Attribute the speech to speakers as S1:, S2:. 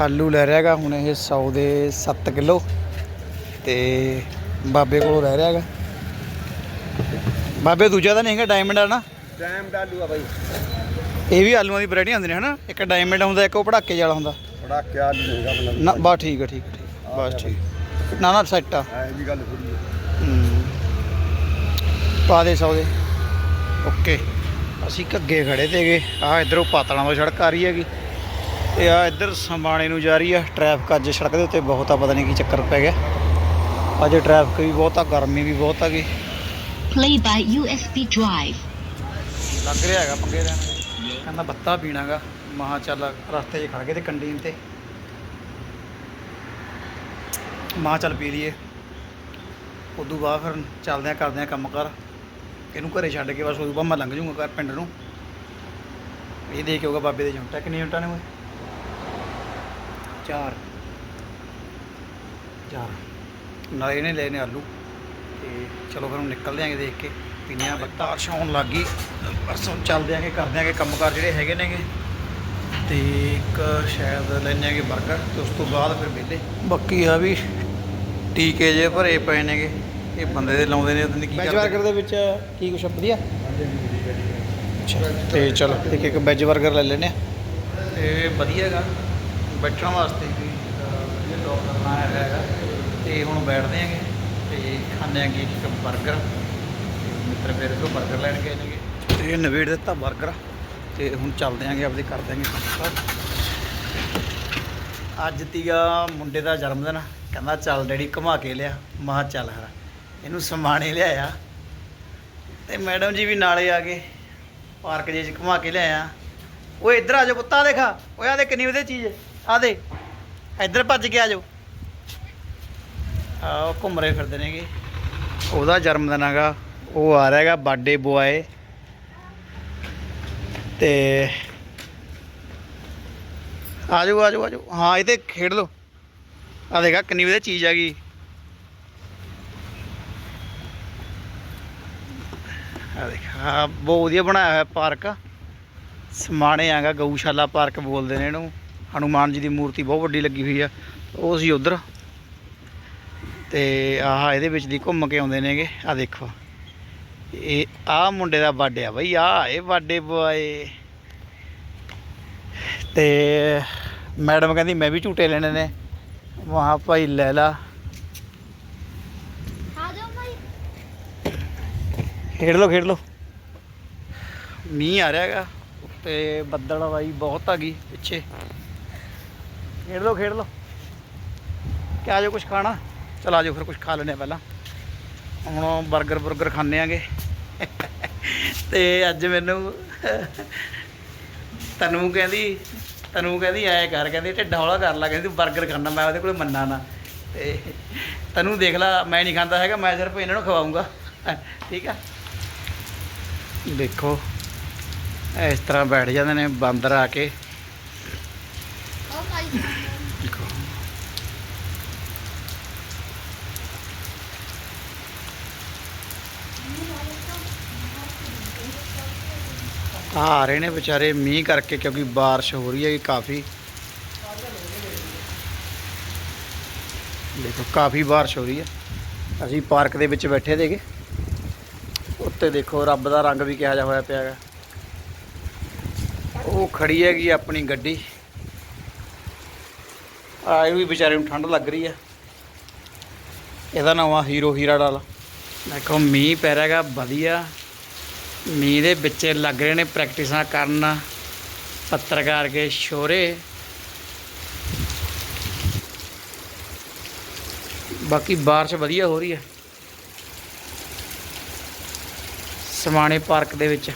S1: ਆਲੂ ਲੈ ਰਿਹਾਗਾ ਹੁਣ ਇਹ 100 ਦੇ 7 ਕਿਲੋ ਤੇ ਬਾਬੇ ਕੋਲੋਂ ਰਹਿ ਰਿਹਾਗਾ। ਬਾਬੇ ਦੂਜਾ ਤਾਂ ਨਹੀਂ ਹੈਗਾ ਡਾਇਮੰਡ ਆ ਨਾ?
S2: ਟਾਈਮ ਡਾਲੂ ਆ ਬਾਈ।
S1: ਇਹ ਵੀ ਆਲੂਆਂ ਦੀ ਵੈਰਾਈਟੀ ਹੁੰਦੀ ਨੇ ਹਨਾ? ਇੱਕ ਡਾਇਮੰਡ ਹੁੰਦਾ ਇੱਕ ਉਹ ਪੜਾਕੇ ਵਾਲਾ ਹੁੰਦਾ।
S2: ਬੜਾ ਕਿਆ ਨਹੀਂ ਹੈਗਾ
S1: ਨਾ ਬਸ ਠੀਕ ਹੈ ਠੀਕ ਠੀਕ ਬਸ ਠੀਕ। ਨਾ ਨਾ ਸੈੱਟ ਆ।
S2: ਐ ਵੀ ਗੱਲ ਥੋੜੀ।
S1: ਪਾ ਦੇ ਸੌ ਦੇ। ਓਕੇ। ਅਸੀਂ ਘੱਗੇ ਖੜੇ ਤੇਗੇ ਆ ਇਧਰੋਂ ਪਾਤਲਾਂ ਤੋਂ ਸੜਕ ਆ ਰਹੀ ਹੈਗੀ। ਤੇ ਆ ਇੱਧਰ ਸੰਬਾਣੇ ਨੂੰ ਜਾ ਰਹੀ ਆ ਟ੍ਰੈਫਿਕ ਅੱਜ ਸੜਕ ਦੇ ਉੱਤੇ ਬਹੁਤ ਆ ਪਤਾ ਨਹੀਂ ਕੀ ਚੱਕਰ ਪੈ ਗਿਆ। ਅੱਜ ਟ੍ਰੈਫਿਕ ਵੀ ਬਹੁਤ ਆ ਗਰਮੀ ਵੀ ਬਹੁਤ ਆ ਗਈ।
S3: Play by USB Drive.
S1: ਲੱਗ ਰਿਹਾ ਹੈਗਾ ਪੰਗੇ ਦਾ। ਕਹਿੰਦਾ ਬੱਤਾ ਪੀਣਾਗਾ। ਮਹਾ ਚੱਲ ਰਸਤੇ 'ਚ ਖੜ ਗਏ ਤੇ ਕੰਟੀਨ ਤੇ। ਮਹਾ ਚੱਲ ਪੀ ਲਈਏ। ਉਦੋਂ ਬਾਅਦ ਫਿਰ ਚੱਲਦੇ ਆ ਕਰਦੇ ਆ ਕੰਮ ਕਰ। ਇਹਨੂੰ ਘਰੇ ਛੱਡ ਕੇ ਬਸ ਉਦੋਂ ਬਾਅਦ ਮੈਂ ਲੰਘ ਜਾਊਂਗਾ ਘਰ ਪਿੰਡ ਨੂੰ। ਇਹ ਦੇ ਕੇ ਆਊਗਾ ਬਾਬੇ ਦੇ ਜੁੰਟਾ ਕਿੰਨੀ ਜੁੰਟਾਂ ਨੇ ਓਏ। ਚਾਰ। ਚਾਰ। ਨਾਲੇ ਇਹਨੇ ਲੈਨੇ ਆਲੂ। ਤੇ ਚਲੋ ਫਿਰ ਹੁਣ ਨਿਕਲਦੇ ਆਂਗੇ ਦੇਖ ਕੇ। ਪਿੰਨੀਆਂ ਬੱਤਾ। ਹੋਣ ਲੱਗ ਗਈ। ਪਰਸੋਂ ਚੱਲਦੇ ਆਂਗੇ ਕਰਦੇ ਆਂਗੇ ਕੰਮਕਾਰ ਜਿਹੜੇ ਹੈਗੇ ਨੇਗੇ। ਤੇ ਇੱਕ ਸ਼ਾਇਦ ਲੈਨੇ ਆਂਗੇ ਬਰਗਰ। ਤੇ ਉਸ ਤੋਂ ਬਾਅਦ ਫਿਰ ਵਿਹਲੇ। ਬਾਕੀ ਆ ਵੀ ਟੀਕੇ ਜੇ ਭਰੇ ਪਏ ਨੇਗੇ। ਇਹ ਬੰਦੇ ਦੇ ਲਾਉਂਦੇ ਨੇ ਉਹਦੇ ਕੀ ਕਰਦੇ।
S4: ਬਰਗਰ ਦੇ ਵਿੱਚ ਕੀ ਕੁਛ ਵਧੀਆ?
S1: ਤੇ ਚਲੋ ਇੱਕ ਇੱਕ ਵੈਜ 버ਗਰ ਲੈ ਲੈਨੇ ਆ। ਤੇ ਵਧੀਆਗਾ ਬੈਠਣ ਵਾਸਤੇ ਵੀ ਵਧੀਆ ਟੌਪ ਕਰਨਾ ਹੈਗਾ। ਤੇ ਹੁਣ ਬੈਠਦੇ ਆਂਗੇ ਤੇ ਖਾਂਦੇ ਆਂਗੇ ਇੱਕ 버ਗਰ ਮਿੱਤਰ ਫਿਰ ਤੋਂ 버ਗਰ ਲੈਣ ਗਏ ਨੇਗੇ। ਤੇ ਨਵੇੜ ਦਿੱਤਾ 버ਗਰ ਤੇ ਹੁਣ ਚੱਲਦੇ ਆਂਗੇ ਆਪਦੇ ਕਰ ਦਾਂਗੇ ਅੱਜ ਤੀਗਾ ਮੁੰਡੇ ਦਾ ਜਨਮ ਦਿਨ ਕਹਿੰਦਾ, ਚੱਲ ਡੈਡੀ ਘੁਮਾ ਕੇ ਲਿਆ। ਮਹਾ ਚੱਲ ਹਰਾ। ਇਹਨੂੰ ਸਮਾਣੇ ਲਿਆਇਆ। ਤੇ ਮੈਡਮ ਜੀ ਵੀ ਨਾਲੇ ਆ ਗਏ। ਪਾਰਕ ਜੇ ਚ ਘੁਮਾ ਕੇ ਲਿਆਇਆ। ਓਏ, ਇੱਧਰ ਆ ਜਾ ਪੁੱਤਾ ਦੇਖਾ। ਓਏ ਆ ਕਿੰਨੀ ਵਧੀਆ ਚੀਜ਼ ਹੈ। ਆ ਦੇ, ਇੱਧਰ ਭੱਜ ਕੇ ਆ ਜਾਓ। ਆ ਉਹ ਘੁੰਮ ਰਹੇ ਫਿਰਦੇ ਨੇਗੇ। ਉਹਦਾ ਜਨਮ ਦਿਨ ਹੈਗਾ, ਉਹ ਆ ਰਿਹਾ ਹੈਗਾ ਬਰਥਡੇ ਬੁਆਏ ਤੇ ਆ ਜਾਓ ਆ ਜਾਓ ਆ ਜਾਓ। ਹਾਂ, ਇਹ ਤੇ ਖੇਡ ਲਓ। ਆ ਦੇਖਾ ਕਿੰਨੀ ਵਧੀਆ ਚੀਜ਼ ਹੈਗੀ। ਆ ਦੇਖ ਬਹੁਤ ਵਧੀਆ ਬਣਾਇਆ ਹੋਇਆ ਪਾਰਕ। ਸਮਾਣੇ ਆਗਾ ਗਊਸ਼ਾਲਾ ਪਾਰਕ ਬੋਲਦੇ ਨੇ ਇਹਨੂੰ। ਹਨੂਮਾਨ ਜੀ ਦੀ ਮੂਰਤੀ ਬਹੁਤ ਵੱਡੀ ਲੱਗੀ ਹੋਈ ਆ ਉਹ ਸੀ ਉਧਰ। ਤੇ ਆਹ ਇਹਦੇ ਵਿੱਚ ਦੀ ਘੁੰਮ ਕੇ ਆਉਂਦੇ ਨੇਗੇ ਆ ਦੇਖੋ। ਇਹ ਆ ਮੁੰਡੇ ਦਾ ਬਰਥਡੇ ਆ ਬਈ ਆ ਇਹ ਬਰਥਡੇ ਬੁਆਏ ਤੇ ਮੈਡਮ ਕਹਿੰਦੀ ਮੈਂ ਵੀ ਝੂਟੇ ਲੈਣੇ ਨੇ। ਵਾਹ ਭਾਈ ਲੈ ਲਾ। ਖੇਡ ਲਓ ਖੇਡ ਲਓ। ਮੀਂਹ ਆ ਰਿਹਾ ਹੈਗਾ ਤੇ ਬੱਦਲ ਵਾਈ ਬਹੁਤ ਆ ਗਈ ਪਿੱਛੇ। ਖੇਡ ਲੋ ਖੇਡ ਲੋ ਕਿ ਆਜੋ ਕੁਝ ਖਾਣਾ? ਚਲ ਆਜੋ ਫਿਰ ਕੁਝ ਖਾ ਲੈਣੇ ਪਹਿਲਾਂ। ਹੁਣ ਬਰਗਰ 버ਗਰ ਖਾਣੇ ਆਂਗੇ। ਤੇ ਅੱਜ ਮੈਨੂੰ ਤਨੂ ਕਹਿੰਦੀ ਤਨੂ ਕਹਿੰਦੀ, ਐ ਕਰ, ਕਹਿੰਦੀ ਢਿੱਡਾ ਹੌਲਾ ਕਰ ਲਾ, ਕਹਿੰਦੀ ਬਰਗਰ 버ਗਰ ਖਾਣਾ ਮੈਂ ਉਹਦੇ ਕੋਲ ਮੰਨਾ ਨਾ। ਤੇ ਤੈਨੂੰ ਦੇਖ ਲੈ, ਮੈਂ ਨਹੀਂ ਖਾਂਦਾ ਹੈਗਾ, ਮੈਂ ਸਿਰਫ ਇਹਨਾਂ ਨੂੰ ਖਵਾਉਂਗਾ। ਠੀਕ ਆ? ਦੇਖੋ, ਇਸ ਤਰ੍ਹਾਂ ਬੈਠ ਜਾਂਦੇ ਨੇ, ਬਾਂਦਰ ਆ ਕੇ। ਦੇਖੋ ਆ ਰਹੇ ਨੇ ਵਿਚਾਰੇ ਮੀਂਹ ਕਰਕੇ ਕਿਉਂਕਿ ਬਾਰਿਸ਼ ਹੋ ਰਹੀ ਹੈ ਕਾਫੀ। ਦੇਖੋ, ਕਾਫੀ ਬਾਰਿਸ਼ ਹੋ ਰਹੀ ਹੈ। ਅਸੀਂ ਪਾਰਕ ਦੇ ਵਿੱਚ ਬੈਠੇ ਦੇਗੇ ਉੱਤੇ ਦੇਖੋ, ਰੱਬ ਦਾ ਰੰਗ ਵੀ ਕਿਹਾ ਜਾ ਹੋਇਆ ਪਿਆ ਹੈਗਾ। ਉਹ ਖੜੀ ਹੈਗੀ ਆਪਣੀ ਗੱਡੀ। ਆ ਇਹ ਵੀ ਵਿਚਾਰੇ ਨੂੰ ਠੰਡ ਲੱਗ ਰਹੀ ਆ। ਇਹਦਾ ਨਾਮ ਆ ਹੀਰੋ ਹੀਰਾ ਡਾਲ ਦੇਖੋ, ਮੀਂਹ ਪੈ ਰਿਹਾ ਹੈਗਾ, ਵਧੀਆ। ਮੀਂਹ ਦੇ ਵਿੱਚ ਲੱਗ ਰਹੇ ਨੇ ਪ੍ਰੈਕਟਿਸਾਂ ਕਰਨ ਪੱਤਰਕਾਰ ਕੇ ਸ਼ੋਰੇ। ਬਾਕੀ ਬਾਰਿਸ਼ ਵਧੀਆ ਹੋ ਰਹੀ ਹੈ। ਸਮਾਣੇ ਪਾਰਕ ਦੇ ਵਿੱਚ।